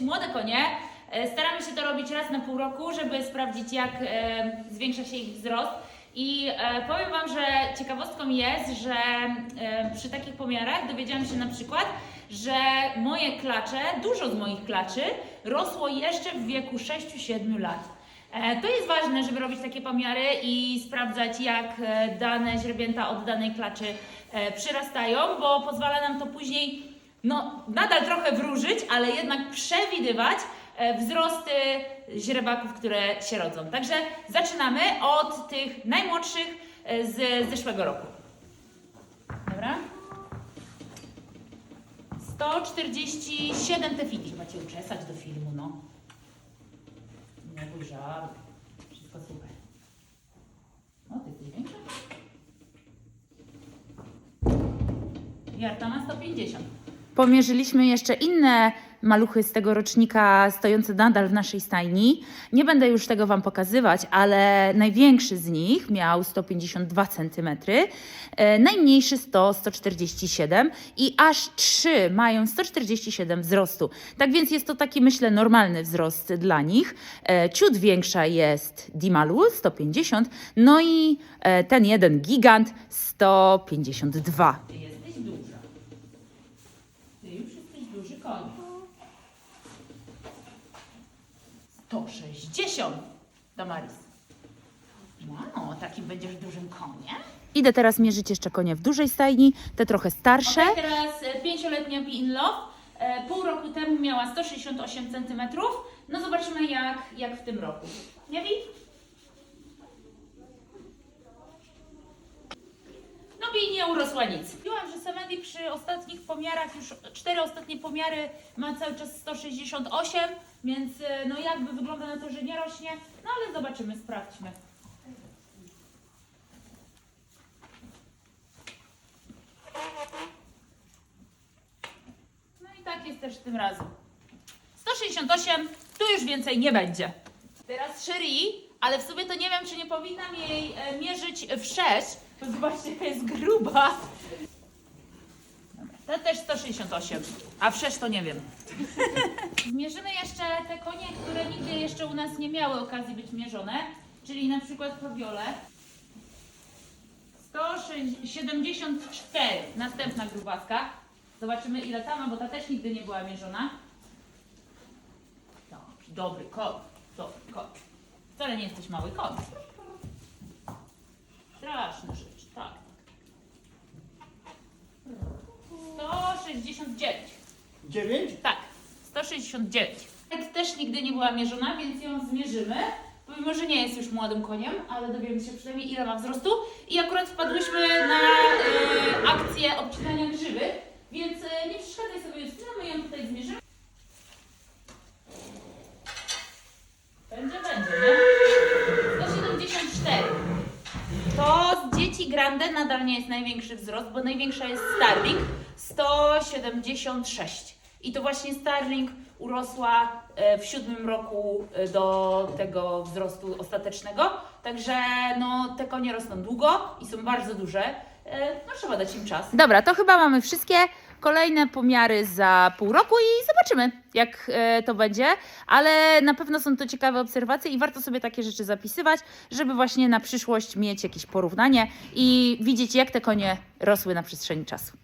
młode konie. E, Staramy się to robić raz na pół roku, żeby sprawdzić, jak e, zwiększa się ich wzrost. I e, powiem Wam, że ciekawostką jest, że przy takich pomiarach dowiedziałam się na przykład, że moje klacze, dużo z moich klaczy rosło jeszcze w wieku 6-7 lat. To jest ważne, żeby robić takie pomiary i sprawdzać, jak dane źrebięta od danej klaczy przyrastają, bo pozwala nam to później, no nadal trochę wróżyć, ale jednak przewidywać e, wzrosty źrebaków, które się rodzą. Także zaczynamy od tych najmłodszych e, z zeszłego roku. Dobra? 147 te figi. Chyba Cię uczesać do filmu, no. Nie bój. Wszystko super. O, ty jesteś większa? Jarta ma 150. Pomierzyliśmy jeszcze inne maluchy z tego rocznika stojące nadal w naszej stajni. Nie będę już tego Wam pokazywać, ale największy z nich miał 152 cm, e, najmniejszy 100-147 i aż trzy mają 147 wzrostu. Tak więc jest to taki, myślę, normalny wzrost dla nich. E, Ciut większa jest Dimalu 150, no i e, ten jeden gigant 152. duży koń. 160. Damaris. Wow, takim będziesz dużym koniem. Idę teraz mierzyć jeszcze konie w dużej stajni, te trochę starsze. Okej, teraz e, pięcioletnia Be In Love. E, Pół roku temu miała 168 cm. No zobaczymy jak, jak w tym roku. Nie wi? No Bi nie urosła nic. Samedi przy ostatnich pomiarach, już cztery ostatnie pomiary ma cały czas 168, więc e, no jakby wygląda na to, że nie rośnie. No ale zobaczymy, sprawdźmy. No i tak jest też tym razem. 168, tu już więcej nie będzie. Teraz Sherry, ale w sumie to nie wiem, czy nie powinnam jej e, mierzyć w 6, bo zobaczcie, jaka jest gruba. To też 168, a w 6 to nie wiem. Zmierzymy jeszcze te konie, które nigdy jeszcze u nas nie miały okazji być mierzone, czyli na przykład Fabiole. 174, następna grubaska. Zobaczymy ile ta ma, bo ta też nigdy nie była mierzona. Dobrze, dobry koń, dobry koń. Wcale nie jesteś mały koń. Straszna rzecz, tak. 169. 9? Tak, 169. Tak też nigdy nie była mierzona, więc ją zmierzymy. Pomimo, że nie jest już młodym koniem, ale dowiemy się przynajmniej ile ma wzrostu. I akurat wpadłyśmy na e, akcję obcinania grzywy, więc e, nie przeszkadzaj sobie Justyna, my ją tutaj zmierzymy. Będzie, będzie, nie? 174. To z dzieci Grande nadal nie jest największy wzrost, bo największa jest Starling 176. I to właśnie Starling urosła e, w siódmym roku e, do tego wzrostu ostatecznego. Także no, te konie rosną długo i są bardzo duże. E, No trzeba dać im czas. Dobra, to chyba mamy wszystkie. Kolejne pomiary za pół roku i zobaczymy, jak e, to będzie. Ale na pewno są to ciekawe obserwacje i warto sobie takie rzeczy zapisywać, żeby właśnie na przyszłość mieć jakieś porównanie i widzieć, jak te konie rosły na przestrzeni czasu.